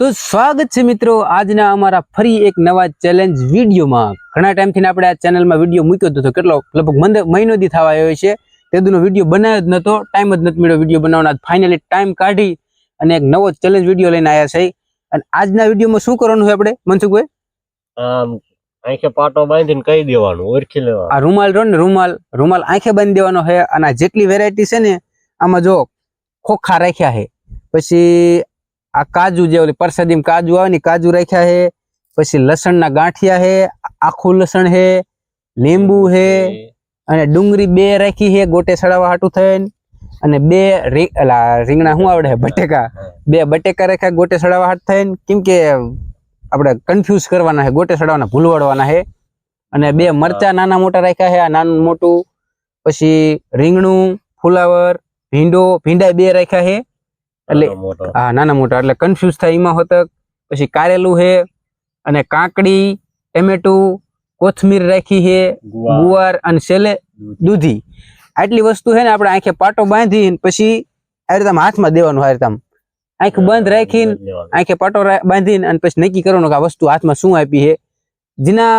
તો સ્વાગત છે મિત્રો આજના અમારા ફરી એક નવા ચેલેન્જ વિડીયોમાં. ઘણા ટાઈમથી આપણે આ ચેનલમાં વીડિયો મૂક્યો હતો તો કેટલો લગભગ મહિનો દી થવા આવ્યો છે. તેદુનો વીડિયો બનાવ્યો જ નહોતો ટાઈમ જ નથી મળ્યો વીડિયો બનાવવાનો. ફાઇનલી ટાઈમ કાઢી અને એક નવો ચેલેન્જ વીડિયો લઈને આવ્યા છે. અને આજના વિડીયોમાં શું કરવાનું છે આપણે મનસુખભાઈ? આંખે પાટો બાંધીને કહી દેવાનું ઓળખી લેવાનું. આ રૂમાલ રહ્યો ને રૂમાલ રૂમાલ આંખે બાંધી દેવાનો છે. અને જેટલી વેરાયટી છે ને આમાં જો ખોખા રાખ્યા છે. પછી આ કાજુ જે ઓલી પરસાદીમાં કાજુ આવે ને કાજુ રાખ્યા છે. પછી લસણના ગાંઠિયા છે આખું લસણ છે લીંબુ છે અને ડુંગળી બે રાખી છે ગોટે સડાવવા હાટું થઈને. અને બે રીંગણા શું આવડે? બટેકા. બે બટેકા રાખ્યા ગોટે સડાવવા હાટ થઈને. કેમ કે આપણે કન્ફ્યુઝ કરવાના છે ગોટે સડાવવાના ભૂલવાડવાના છે. અને બે મરચા નાના મોટા રાખ્યા છે આ નાનું મોટું. પછી રીંગણું ફુલાવર ભીંડો ભીંડા બે રાખ્યા છે. એટલે હા નાના મોટા. એટલે કન્ફ્યુઝ થાય એમાં હોતક પછી કારેલું છે અને કાકડી ટમેટું કોથમીર રાખી છે ગુવાર, અને છેલ્લે દૂધી. આટલી વસ્તુ છે ને આપણે આંખે પાટો બાંધી પછી આ રીતે હાથમાં દેવાનું આ રીતે આંખ બંધ રાખીને. આંખે પાટો બાંધીને અને પછી નક્કી કરવાનું કે આ વસ્તુ હાથમાં શું આપી છે જેના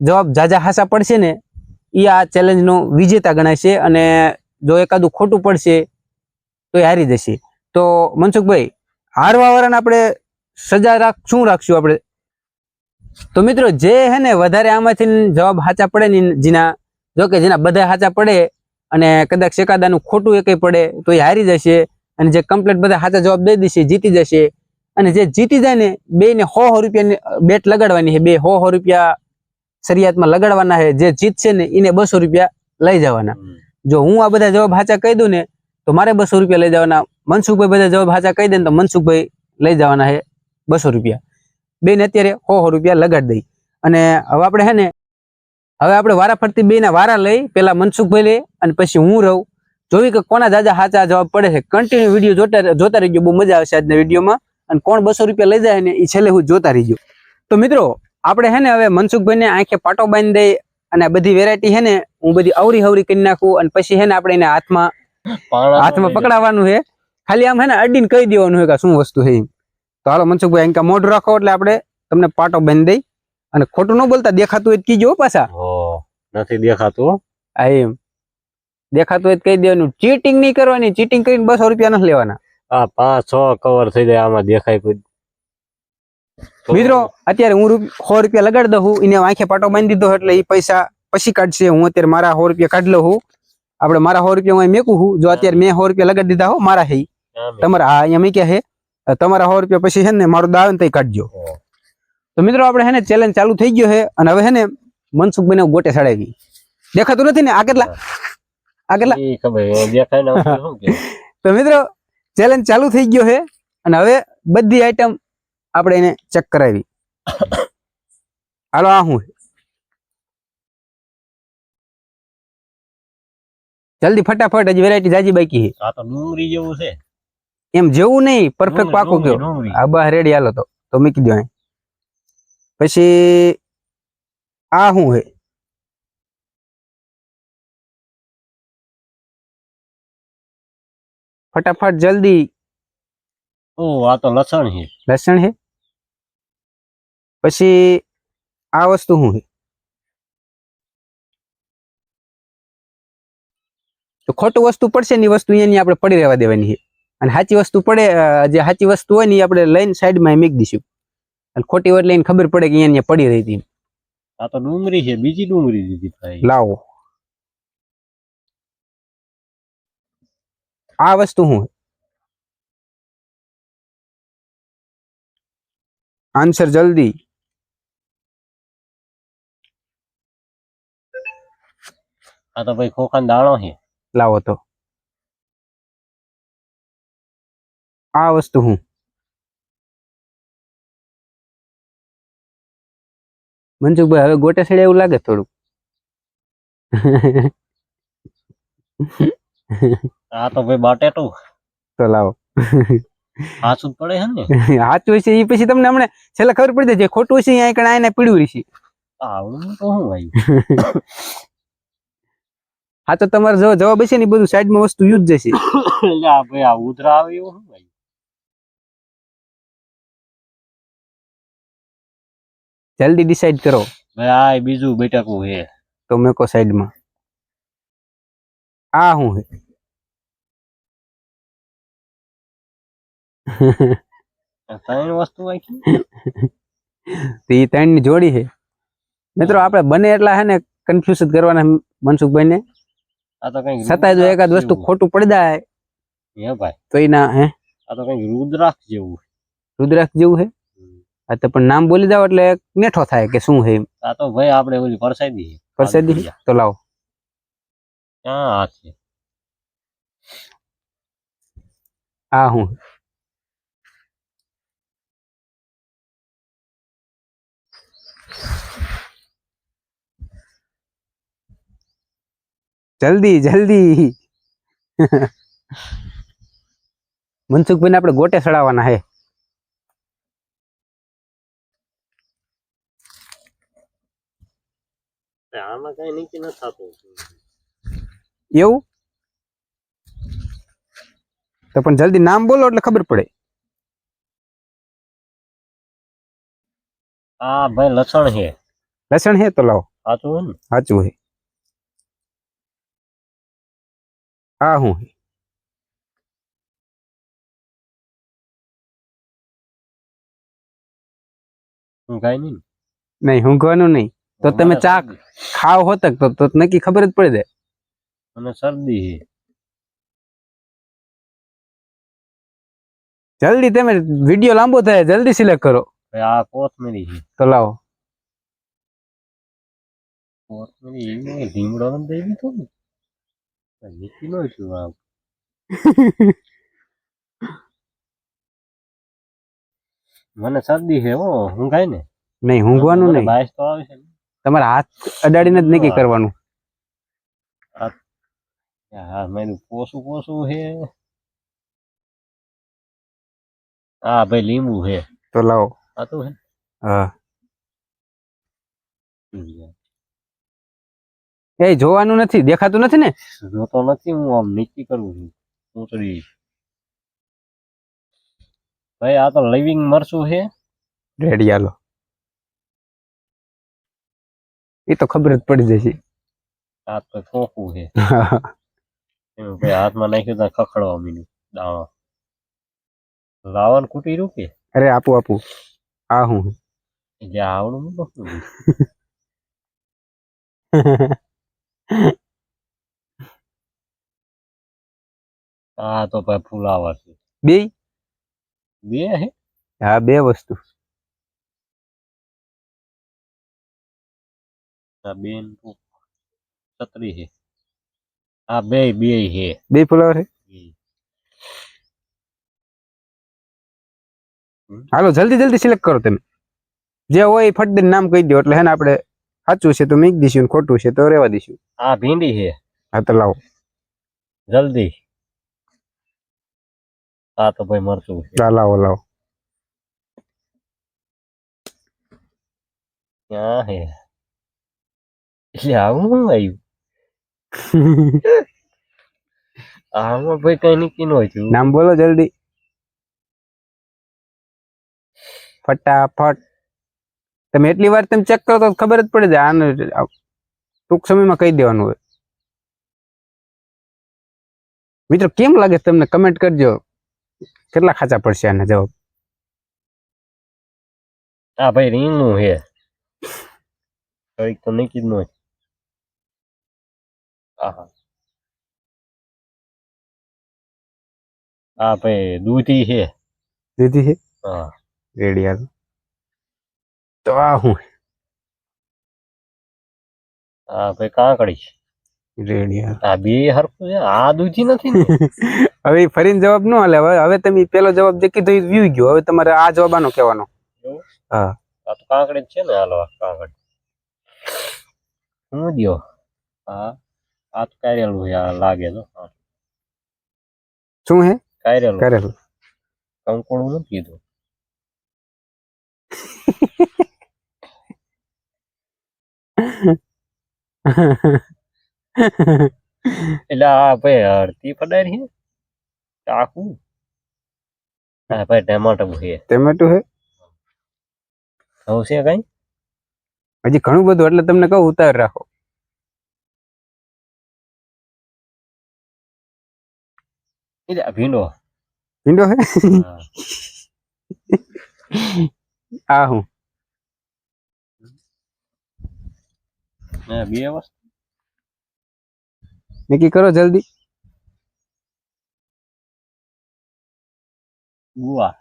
જવાબ જાજા હાસા પડશે ને એ આ ચેલેન્જનો વિજેતા ગણાય છે અને જો એકાદું ખોટું પડશે તો એ હારી જશે. તો મનસુખભાઈ હારવા વાળાને આપણે સજા રાખ શું રાખશું આપણે? તો મિત્રો જે હે ને વધારે આમાંથી જવાબ સાચા પડે ને જેના જો કે જેના બધા સાચા પડે અને કદાચ શેકાદાનું ખોટું એકે પડે તો એ હારી જશે અને જે કમ્પ્લેટ બધા સાચા જવાબ દઈ દેશે જીતી જશે. અને જે જીતી જાય ને બે ને સો સો રૂપિયાની બેટ લગાડવાની છે બે સો સો રૂપિયા શરિયાતમાં લગાડવાના છે જે જીતશે ને એને બસો રૂપિયા લઈ જવાના. જો હું આ બધા જવાબ સાચા કહી દઉં ને તો મારે બસો રૂપિયા લઈ જવાના. મનસુખભાઈ બધા જવાબ સાચા કહી દે ને તો મનસુખભાઈ લઈ જવાના છે બસો રૂપિયા. બેન અત્યારે સો સો રૂપિયા લગાડી દઈ. અને હવે આપણે હે ને હવે આપણે વારા ફરતી બે ના વારા લઈ પેલા મનસુખભાઈ લે અને પછી હું રહું. જોવી કે કોના દાદા સાચા જવાબ પડે છે. કન્ટિન્યુ વીડિયો જોતા જોતા રહીજો બહુ મજા આવશે આજના વિડીયોમાં. અને કોણ બસો રૂપિયા લઈ જાય ને એ છેલ્લે હું જોતા રહીજો. તો મિત્રો આપણે હે ને હવે મનસુખભાઈને આંખે પાટો બાંધી દઈ અને બધી વેરાયટી છે ને હું બધી અવરી હવરી કરી નાખું અને પછી હે ને આપણે એને હાથમાં હાથમાં પકડાવાનું પકડાવવાનું છે. ખાલી આમ હે ને અડીને કહી દેવાનું છે કે આ શું વસ્તુ છે એમ. તો હાલો મનસુખભાઈ અહીં મોઢું રાખો એટલે આપણે તમને પાટો બાંધી દઈ અને ખોટું ન બોલતા દેખાતું હોય તો કીજો હો પાછા. હો, નથી દેખાતું. હો. આ એમ. દેખાતું હોય તો કહી દેવાનું. ચીટિંગ નહીં કરવાની ચીટિંગ કરીને બસો રૂપિયા નથી લેવાના. આ પાંચ છ કવર થઈ જાય આમાં દેખાય કોઈ. તો મિત્રો અત્યારે હું રૂપ- સો રૂપિયા લગાડી દઉં છું એને આંખે પાટો બાંધી દીધો એટલે એ પૈસા પછી કાઢશે. હું અત્યારે મારા સો રૂપિયા કાઢી લઉં છું. આપણે મારા સો રૂપિયા હું અહીં મેકું છું. જો અત્યારે મેં સો રૂપિયા લગાડી દીધા હો મારા હે ઈ. આમ એમ. તમારા આ અહીંયા મૂક્યા છે. અ, તમારા સો રૂપિયા પછી છે ને મારું દાવ ને તઈ કાઢજો. તો મિત્રો આપણે હે ને ચેલેન્જ ચાલુ થઈ ગયો છે અને હવે હે ને મનસુખભાઈ ને ગોટે ચડાવી. દેખાતું નથી ને? આ કેટલા? આ કેટલા? તો મિત્રો ચેલેન્જ ચાલુ થઈ ગયો છે અને હવે બધી આઈટમ આપણે એને ચેક કરાવી. હાલો આ હું? જલ્દી ફટાફટ હજી વેરાયટી જાજી બાકી આ તો ડુંગળી જેવું છે. એમ જેવું નહીં પરફેક્ટ ડુંગળી, પાકું ડુંગળી, કયો ડુંગળી. આ બા રેડી હાલો તો. તો મૂકી દો અહીં. પછી આ શું હે? ફટાફટ જલ્દી. ઓ આ તો લસણ છે લસણ હે? પછી આ વસ્તુ શું હે? તો ખોટું વસ્તુ પડશે ને એ વસ્તુ એની આપણે પડી રહેવા દેવાની છે અને સાચી વસ્તુ પડે જે સાચી વસ્તુ હોય ને એ આપણે લઈને સાઈડમાં મૂકી દઈશું. અને ખોટી હોય લઈને ખબર પડે કે અહીંયા પડી રહી હતી. આ તો ડુંગળી છે બીજી ડુંગળી દીધી ભાઈ. લાવો. આ વસ્તુ શું આન્સર જલ્દી. આ તો ભાઈ ખોખાન દાણો છે. લાવો તો. આ વસ્તુ હું. મનસુખભાઈ હવે ગોટે સડે એવું લાગે થોડું આ તો ભાઈ બાટેટું તો. લાવો. હાચું પડે હે ને સાચું છે એ પછી તમને હમણાં છેલ્લે ખબર પડી જાય ખોટું છે અહીંયા કણ આને પીડ્યું રહેશે. આવડું તો હું ભાઈ હા તો તમારે જવાબ હશે ને બધું સાઈડમાં વસ્તુ યુઝ જશે. એટલે આ ભાઈ આ ઉધરા આવે એવું ભાઈ? જલ્દી ડિસાઈડ કરો. ભાઈ આ બીજું બેટકું હે તો મેકો સાઈડમાં આ શું હે ત્રણ વસ્તુ આખી તો એ ત્રણની જોડી છે. મિત્રો આપણે બને એટલા હે ને કન્ફ્યુઝ જ કરવાના મનસુખભાઈ ને આ તો કંઈક છતાંય જો એકાદ વસ્તુ ખોટું પડી જાય હે ભાઈ. તો એના હે? આ તો કંઈક રુદ્રાક્ષ જેવું રુદ્રાક્ષ જેવું હે આ તો પણ નામ બોલી જાવ એટલે નેઠો થાય કે શું હે? એમ. આ તો ભાઈ આપણે ઓલી પરસાદી છે પરસેદી? તો લાવો. ક્યાં હાથ છે. આ હું. જલ્દી જલ્દી. મનસુખભાઈ ને આપણે ગોટે ચડાવવાના હે. આમાં કઈ નીચે નથી થતું એવું? તો પણ જલ્દી નામ બોલો એટલે ખબર પડે આ ભાઈ લસણ છે લસણ હે તો લાવો સાચું હે ને સાચું હે આ હું હે? હું કઈ નહીં નહીં ઊંઘવાનું નહીં તો તમે ચા ખાવ હોત તો તો નક્કી ખબર જ પડી જાય મને શરદી છે. જલ્દી તમે વીડિયો લાંબો થાય જલ્દી સિલેક્ટ કરો. આ કોથમીરી છે. તો લાવો. કોથમીરી એવી લીમડો નથી દઈ દીધો ને નીકળી નો છું આ મને શરદી છે હો હું ખાય ને? નહીં ઊંઘવાનું નહીં. બાયસ તો આવે છે. તમારા હાથ અડાડીને જ નક્કી કરવાનું. હા. મેં પોસું પોસું છે હા ભાઈ લીંબુ છે તો લાવો. આ તો છે હા. એ જોવાનું નથી દેખાતું નથી ને? જોતો નથી હું આમ નીચી કરું છું. પૂંછડી ભાઈ આ તો લિવિંગ મરશું છે રેડી હાલો. એ તો ખબર જ પડી જશે. હાથ તો ચોખ્ખું છે. એમ હાથમાં નાખ્યું ત્યાં ખખડવા મીનું દાણો. લાવણ કુટી રૂકે અરે આપું આપું. આ હું. જે આવડું નતું આ તો ભાઈ ફુલાવા છે. બે? બે હે? હા બે વસ્તુ. આ બેન છત્રી છે આ બે બે છે બે ફુલાવર છે હાલો જલ્દી જલ્દી સિલેક્ટ કરો તમે. જે હોય ફટ નામ કહી દો એટલે હે ને આપણે સાચું છે તો મીક દઈશું ને ખોટું છે તો રેવા દઈશું આ ભીંડી છે હા તો લાવો. જલ્દી. આ તો ભાઈ મરચું છે. હા લાવો લાવો. ક્યાં હે? એટલે આવું શું આવ્યું? આમાં ભાઈ કઈ નીકળી નો હોય છું. નામ બોલો જલ્દી. ફટાફટ. તમે એટલી વાર તમે ચેક કરો તો ખબર જ પડે જાય આને ટૂંક સમયમાં કહી દેવાનું હોય. મિત્રો કેમ લાગે તમને? કમેન્ટ કરજો. કેટલા ખાચા પડશે આના જવાબ? આ ભાઈ રીંગણું છે. કંઈક તો નહીં કીધું આ ભાઈ દૂધી છે. દીધી છે? હા. રેડી તો આ હું? આ ભાઈ કાકડી છે. આ બે હરખું છે આ દૂધી નથી હવે ફરીને જવાબ ન હાલે હવે હવે તમે પેલો જવાબ જે કીધો એ વ્યૂ ગયો હવે તમારે આ જવાબ આનો કહેવાનો હા. આ તો કાકડી છે ને હાલો કાકડી. શું દ્યો? હા આ તો કારેલું છે આ લાગે તો. હા, શું હે? કારેલું. કરેલું. કંકોડું નથી કીધું. એટલે આ ભાઈ હળતી પડારી છે? ચાકુ? હા ભાઈ ટમાટર છે. ટમેટું હે? હવે છે કઈ? હજી ઘણું બધું એટલે તમને કહું ઉતાર રાખો. એટલે આ ભીંડો ભીંડો હે હા. આ હું ને બે વસ્તુ નક્કી કરો જલ્દી ગુવા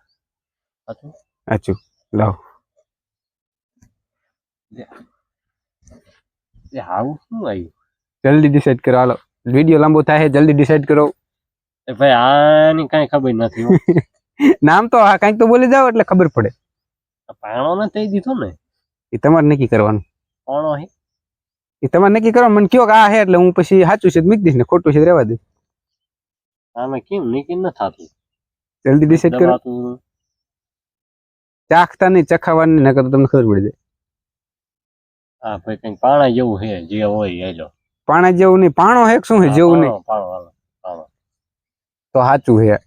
હતું અચ્છું લાવો એ હાવું શું આવ્યું જલ્દી ડિસાઈડ કરો હાલો વીડિયો લાંબો થાય છે, જલ્દી ડિસાઈડ કરો એ ભાઈ આની કઈ ખબર નથી નામ તો આ કંઈક તો બોલી જાઓ એટલે ખબર પડે. પાણો ને થઈ દીધો ને. એ તમારે નક્કી કરવાનું. પાણો હે? એ તમારે નક્કી કરો મને કયો કે આ હે એટલે હું પછી સાચું છે મૂકી દઈશ ને ખોટું છે રહેવા દઈશ આમે કેમ નક્કી ન થાતું? જલ્દી ડિસાઈડ કરો. ચાખતા નહીં ચખાવાની નકર તો તમને ખબર પડી જાય. હા ભાઈ કઈ પાણા જેવું હે જે હોય એ લો પાણા જેવું નહીં. પાણો હે શું હે? જેવું નહીં. પાણો હાલો. પાણો તો સાચું છે.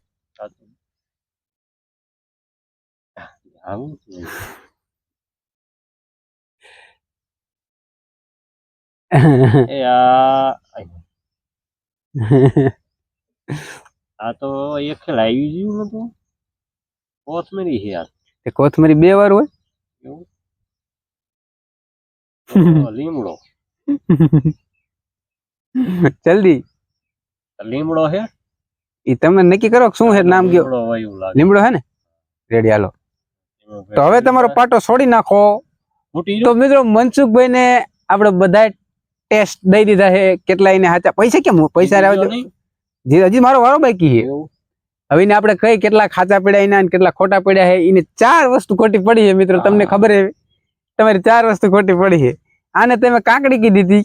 આ આ તો એક ખેલ આવી ગયું હતું કોથમરી છે યાર તે કોથમરી બે વાર હોય? એવું? લીમડો. જલ્દી. લીમડો હે એ તમે નક્કી કરો શું છે? નામ કયો? લીમડો હે ને? રેડી હાલો. તો હવે તમારો પાટો છોડી નાખો. તો મિત્રો મનસુખભાઈ ને આપણે બધા ટેસ્ટ દઈ દીધા છે. કેટલા એને હાચા પૈસા કેમ પૈસા ગયો? જે હજી મારો વારો બાકી છે. હવે એને આપણે કઈ કેટલા ખાચા પડ્યા એના કેટલા ખોટા પડ્યા છે એને ચાર વસ્તુ ખોટી પડી છે મિત્રો તમને ખબર છે? તમારી ચાર વસ્તુ ખોટી પડી છે. આને તમે કાકડી કીધી હતી.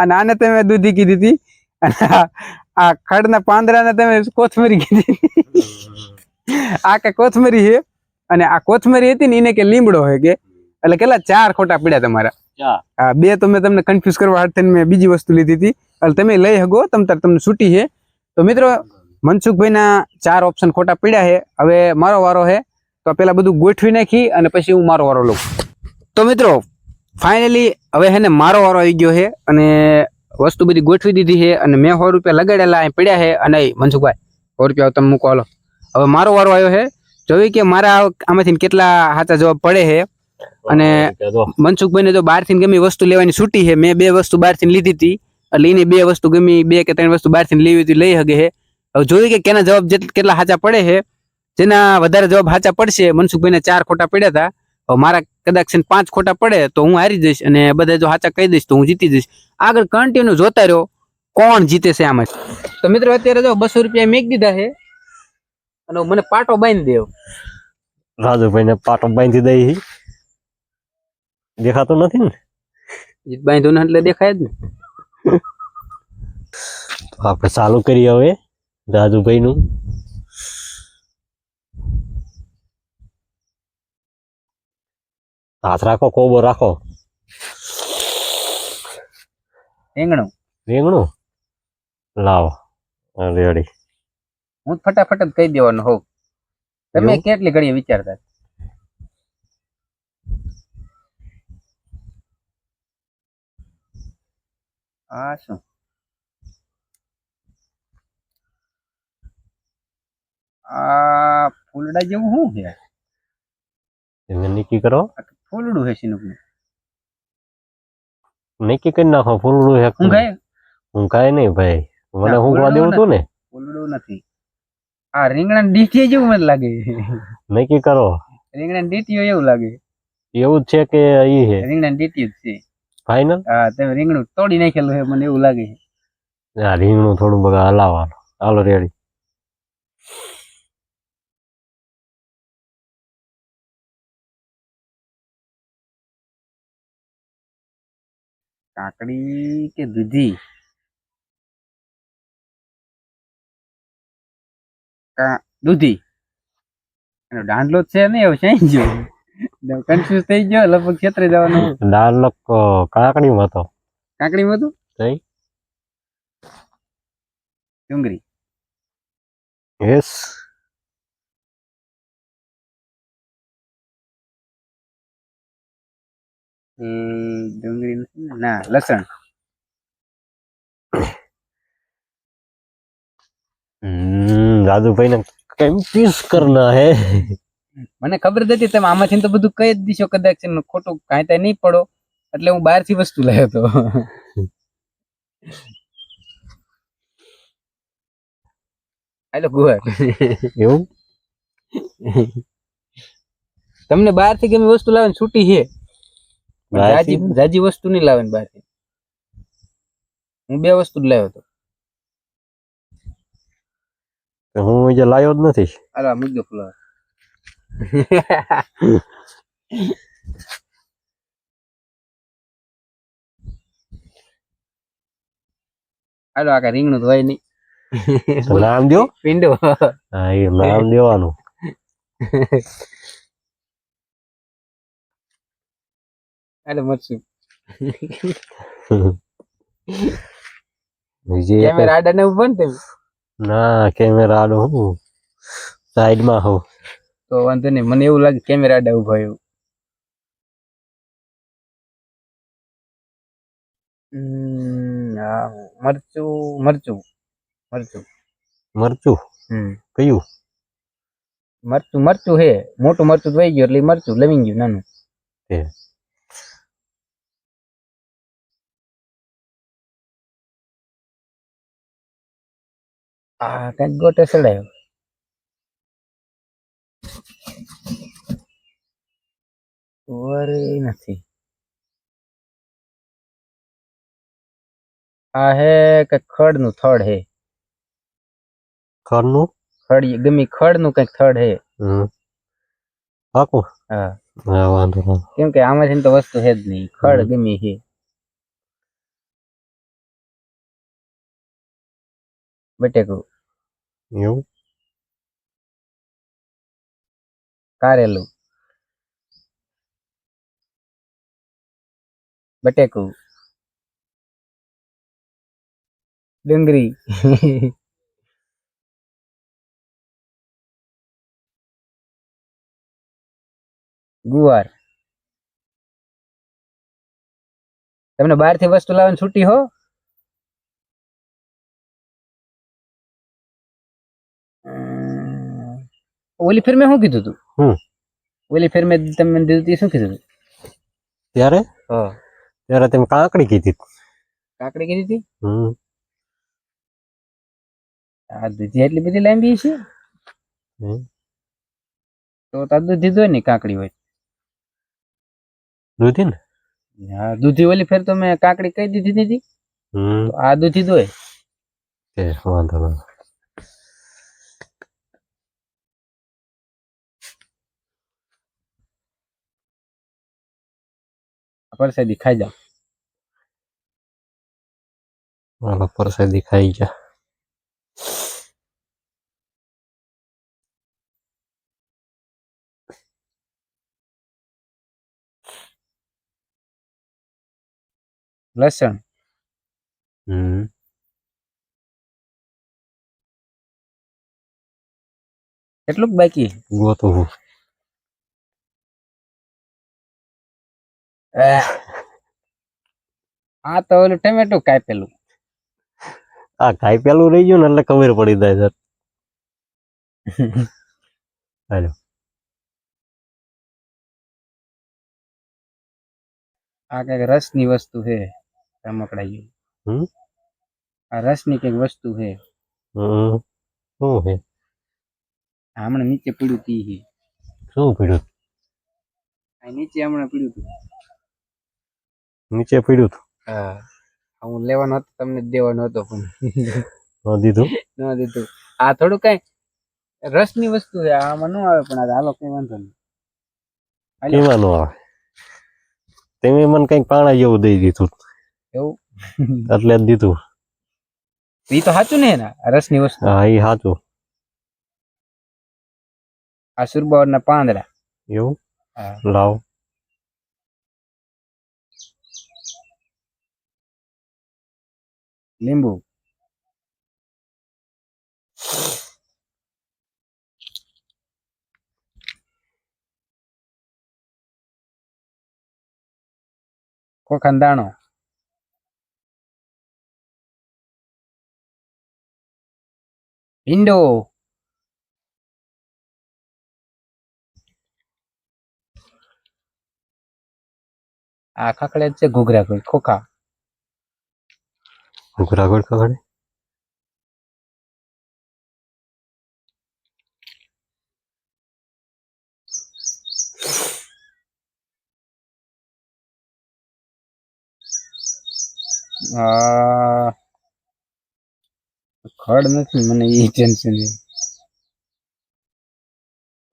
અને આને તમે દૂધી કીધી હતી. આ- ખડના પાંદડાને તમે કોથમરી કીધી. આ કે કોથમરી છે? અને આ કોથમરી હતી ને એને કે લીમડો હોય કે? એટલે કેટલા? ચાર ખોટા પડ્યા તમારા. હા બે તો મેં તમને કન્ફ્યુઝ કરવા હાથે મેં બીજી વસ્તુ લીધી હતી. એટલે તમે લઈ શકો તમ તાર તમને છૂટી છે. તો મિત્રો મનસુખભાઈના ચાર ઓપ્શન ખોટા પડ્યા છે. હવે મારો વારો છે તો પેલા બધું ગોઠવી નાખી અને પછી હું મારો વારો લઉં. તો મિત્રો ફાઇનલી હવે હે ને મારો વારો આવી ગયો છે. અને વસ્તુ બધી ગોઠવી દીધી છે અને મેં સો રૂપિયા લગાડેલા અહીં પડ્યા છે અને મનસુખભાઈ સો રૂપિયા તમે મૂકો હાલો. હવે મારો વારો આવ્યો છે. જોઈ કે મારા આમાંથી કેટલા સાચા જવાબ પડે છે? અને મનસુખભાઈને જો બહારથી ગમી વસ્તુ લેવાની છૂટી છે. મેં બે વસ્તુ બહારથી લીધી હતી. એટલે એને બે વસ્તુ ગમી બે કે ત્રણ વસ્તુ બહારથી લેવી હતી લઈ શકે છે. હવે જોયું કે કેના જવાબ કેટલા સાચા પડે છે? જેના વધારે જવાબ સાચા પડશે મનસુખભાઈને ચાર ખોટા પડ્યા હતા. મારા કદાચ છે ને પાંચ ખોટા પડે તો હું હારી જઈશ અને બધા જો સાચા કહી દઈશ તો હું જીતી જઈશ. આગળ કન્ટિન્યુ જોતા રહ્યો કોણ જીતે છે આમાં. તો મિત્રો અત્યારે જો બસો રૂપિયા મેક દીધા છે અને મને પાટો બાંધી દેવ. રાજુભાઈને પાટો બાંધી દઈ દેખાતું નથી ને? બાંધ્યું ને એટલે દેખાય જ ને. તો આપણે ચાલુ કરીએ હવે રાજુભાઈ નું હાથ રાખો કોબો રાખો. રીંગણું. રીંગણું? લાવો રેડી. હું ફટાફટ જ કહી દેવાનું હોઉં. તમે કેટલી ઘડી વિચારતા? આ શું? આ ફૂલડા જેવું શું છે? નક્કી કરો. ફૂલડું છે શીનુકનું. નક્કી કરી નાખો ફૂલડું છે હું ખાય હું કાંઈ નહીં ભાઈ. મને હું દેવું તું ને? ફૂલડું નથી. આ રીંગણા ડીટીએ જેવું મને લાગે. નક્કી કરો. રીંગણા ડીટીઓ એવું લાગે. એવું જ છે કે ઈ હે? રીંગણા ડીટી જ છે. ફાઇનલ હા તમે રીંગણું તોડી નાખેલું છે મને એવું લાગે આ રીંગણું થોડું બગા હલાવવાનું. હાલો રેડી કાકડી કે દૂધી? દૂધી. એનો દાંડલો છે ને એવું છે ગયો કન્ફ્યુઝ થઈ ગયો લગભગ ક્ષેત્રે જવાનું. ડાલક કાકડીમાં હતો. કાકડી માં હતું? કઈ ડુંગળી. યસ. ડુંગળી ના? લસણ. રાજુભાઈ ને કેમ્પિસ કરના હે? મને ખબર હતી તમે આમાંથી તો બધું કહી જ દીશો કદાચ ખોટું કાંઈ ત્યાં નહીં પડો એટલે હું બહારથી વસ્તુ લાવ્યો હતો હેલો ગુહર. એવું? તમને બહારથી કેમ વસ્તુ લાવીને છૂટી છે? જાજી વસ્તુ નહીં લાવે બહારથી હું બે વસ્તુ જ લાવ્યો હતો. તો હું જે લાવ્યો જ નથી. અરે મૂકી દો ફુલાવર હાલો આ કાંઈ રીંગણું હોય નહીં. નામ દો પીંડો હા એ નામ દેવાનું. હાલો મરચું જે કેમેરા આડા ને ઊભો ને તમે? ના કેમેરા આડો હું. સાઈડમાં હો તો વાંધો નહીં મને એવું લાગે કેમેરા આડા ઊભો એવું. મરચું મરચું મરચું. મરચું? હમ. કયું? મરચું મરચું હે. મોટું મરચું વહી ગયું એટલે મરચું લવિંગ ગયું નાનું. આ કંઈક ગોટે સડાયો વરે નથી. આ હે કંઈક ખડનું થડ હે. ઘરનું ખડ ગમી ખડનું નું કંઈક થડ હે. પાકું હા. વાંધો કેમ કે આમાંથી તો વસ્તુ હે જ નહીં. ખડ ગમી હે. બટેકું એવું? કારેલું. બટેકું ડુંગળી. ગુવાર. તમને બહારથી વસ્તુ લાવવાની છૂટી હો? ઓલી ફેર મેં શું કીધું તું હમ. ઓલી ફેર મેં તમને દીધું તું એ શું કીધું તું ત્યારે હા ત્યારે તમે કાંકડી કીધી કાકડી કીધી હતી હમ આ દૂધી એટલી બધી લાંબી છે હમ. તો તાર દૂધી દોય ને કાકડી હોય દૂધી ને હા દૂધી ઓલી ફેર તો મેં કાકડી કઈ દીધી હતી હમ તો આ દૂધી દોય તે વાંધો ના પરસાદી ખાઈ જાઓ હાલો પરસાદી ખાઈ જા લસણ હમ કેટલુંક બાકી ગોતું આ તો ઓલું ટમેટું કાપેલું. આ કાઈ પેલું રહી ગયું ને એટલે ખબર પડી જાય સર હાલો. આ કંઈક રસની વસ્તુ છે રમકડા જેવી? આ રસની કંઈક વસ્તુ છે. શું છે? હમણાં નીચે પીડ્યું તી શું પીડ્યું? આ નીચે હમણાં પીડ્યું તું. નીચે પીડ્યું તું હા. હું લેવાનો હતો તમને દેવાનો હતો પણ ન દીધું? ન દીધું. આ થોડું કઈ રસની વસ્તુ છે આમાં ન આવે પણ આ હાલો કઈ વાંધો નહીં. કેમાં નો આવે? તમે મને કંઈક પાણા જેવું દઈ દીધું. એવું? એટલે જ દીધું. એ તો સાચું ને એના રસની વસ્તુ? હા એ સાચું. આ સુરબાવરના પાંદડા. એવું? લાવ. લીંબુ ખોખાનો દાણો ભીંડો આ ખખડે જ છે ઘૂઘરા કોઈ ખોખા ઘૂઘરાગોળ ખબર આ ખડ નથી મને એ ટેન્શન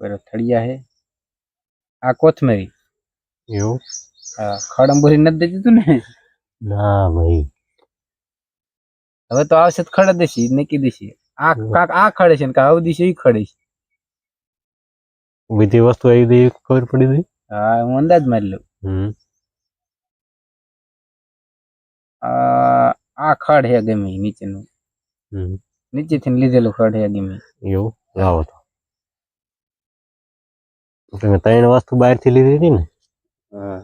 પેલો થળિયા હે. આ કોથમરી. એવું? આ ખડ અંબોરી નથી દેતી તું ને? ના ભાઈ હવે તો આવશે તો ખડ દેશી નક્કી દેશી. આ કાક આ ખડે છે ને કા આવું દેશી ઈ ખડે છે. બધી વસ્તુ આવી દે ખબર પડી દઈ હા હું અંદાજ મારી લઉં. હમ. આ આ ખડ હે ગમે નીચેનું. હમ. નીચેથી લીધેલું ખડ હે ગમે એવું? લાવો તો. તમે ત્રણ વસ્તુ બહારથી લીધી હતી ને? હા.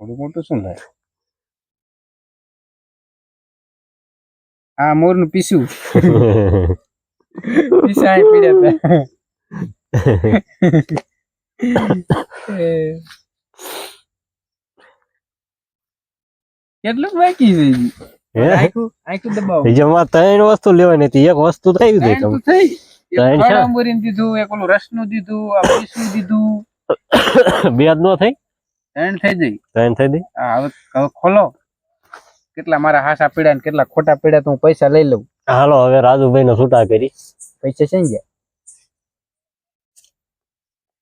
થોડું મોટું શું થાય આ મોરનું પીસું પીસાય પીડ્યા કેટલું બાકી છે આખું ત્રણ વસ્તુ લેવાની હતી. એક વસ્તુ ગઈ થઈ. ત્રણ અંબોરીને દીધું એક ઓલું રસનું દીધું આ પીસું દીધું. બે જ નો થઈ? ત્રણ થઈ જઈ ત્રણ થઈ ગઈ? હા હવે ખોલો. કેટલા મારા હાસા પીડા ને કેટલા ખોટા પીડા તો હું પૈસા લઈ લઉં. હાલો હવે રાજુભાઈ નો છૂટા કરી. પૈસા છે ને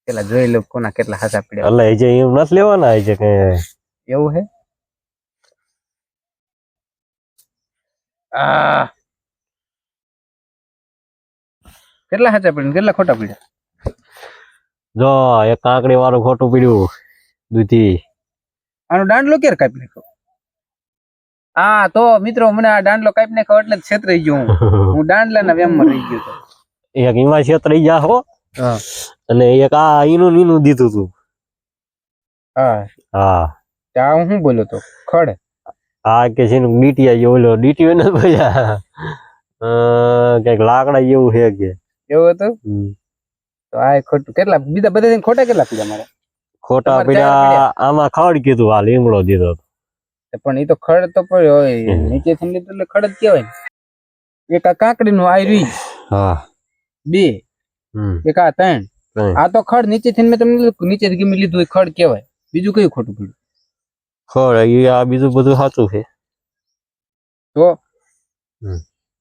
પેલા જોઈ લઉં કોના કેટલા હાસા પીડા. એટલે એ જે એમ નથી લેવાના એ જે કે એવું હે? આ. કેટલા હાચા પીડ્યા કેટલા ખોટા પીડ્યા જો એક કાંકડી વાળું ખોટું પીડ્યું. દૂધી. આનો દાંડલો ક્યારે કાપી નાખ્યો? હા તો મિત્રો મને આ દાંડલો કાપી નાખ્યો એટલે છેત રહી ગયો હું. હું દાંડલાના વેમમાં રહી ગયો એક એક છેત રહી જા હો. હા. અને એક આ ઈનું નીનું ઈનું દીધું તું. હા. હા. ત્યાં હું શું બોલ્યો તો? ખડ. આ કે છે ને ડીટી આવી ઓલો ડીટી ને ભયા કંઈક લાકડા જેવું છે કે. એવું હતું? તો આ ખોટું. કેટલા? બીજા બધા ખોટા કેટલા પીધા મારે? ખોટા પીડા આમાં ખડ કીધું આ લીમડો દીધો. પણ એ તો ખડ તો પડ્યો હોય. નીચે લીધું એટલે ખડ જ કહેવાય એક આ કાકડી નું આયરી. હા. બે. એક આ ત્રણ. આ તો ખડ નીચેથી મેં તમને નીચે નીચેથી ગમી લીધું ખડ કહેવાય. બીજું કયું ખોટું પડ્યું? ખડ એ આ બીજું બધું સાચું છે. તો.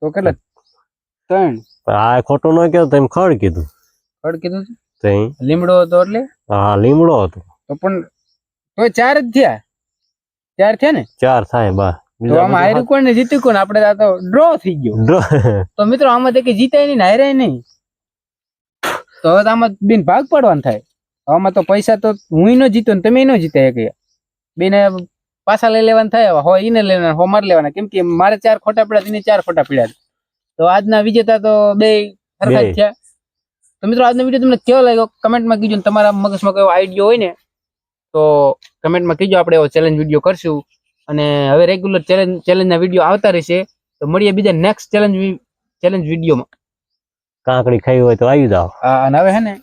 તો કેટલા? ત્રણ. આ ખોટું ન કહેતો તેમ ખડ કીધું. ખડ કીધું? લીમડો હતો એટલે? હા લીમડો હતો. તો પણ તો ચાર જ થયા? ચાર થયા ને? ચાર થાય બા તો આમાં હાર્યું કોણ ને જીત્યું કોણ? આપણે આ તો ડ્રો થઈ ગયો. તો મિત્રો આમાં તો કે જીતાય નહીં ને નહીં. તો હવે તો આમાં બેન ભાગ પાડવાનું થાય. આમાં તો પૈસા તો હું ન જીતો ને તમે ન જીતા કે. બેને પાછા લઈ લેવાના થાય હો એને લેવાના હો મારે લેવાના. કેમ કે મારે ચાર ખોટા પડ્યા એને ચાર ખોટા પડ્યા તો આજના વિજેતા તો બે સરખા બે. થયા. તો મિત્રો આજનો વીડિયો તમને કેવો લાગ્યો? કમેન્ટમાં કીજો તમારા મગજમાં કયો આઈડિયો હોય ને તો કમેન્ટમાં કીજો. આપણે એવો ચેલેન્જ વીડિયો કરશું. અને હવે રેગ્યુલર ચેલેન્જ ચેલેન્જના વીડિયો આવતા રહેશે. તો મળીએ બીજા નેક્સ્ટ ચેલેન્જ ચેલેન્જ વિડીયોમાં કાંકડી ખાઈ હોય તો આવી જાવ હા અને હવે હે ને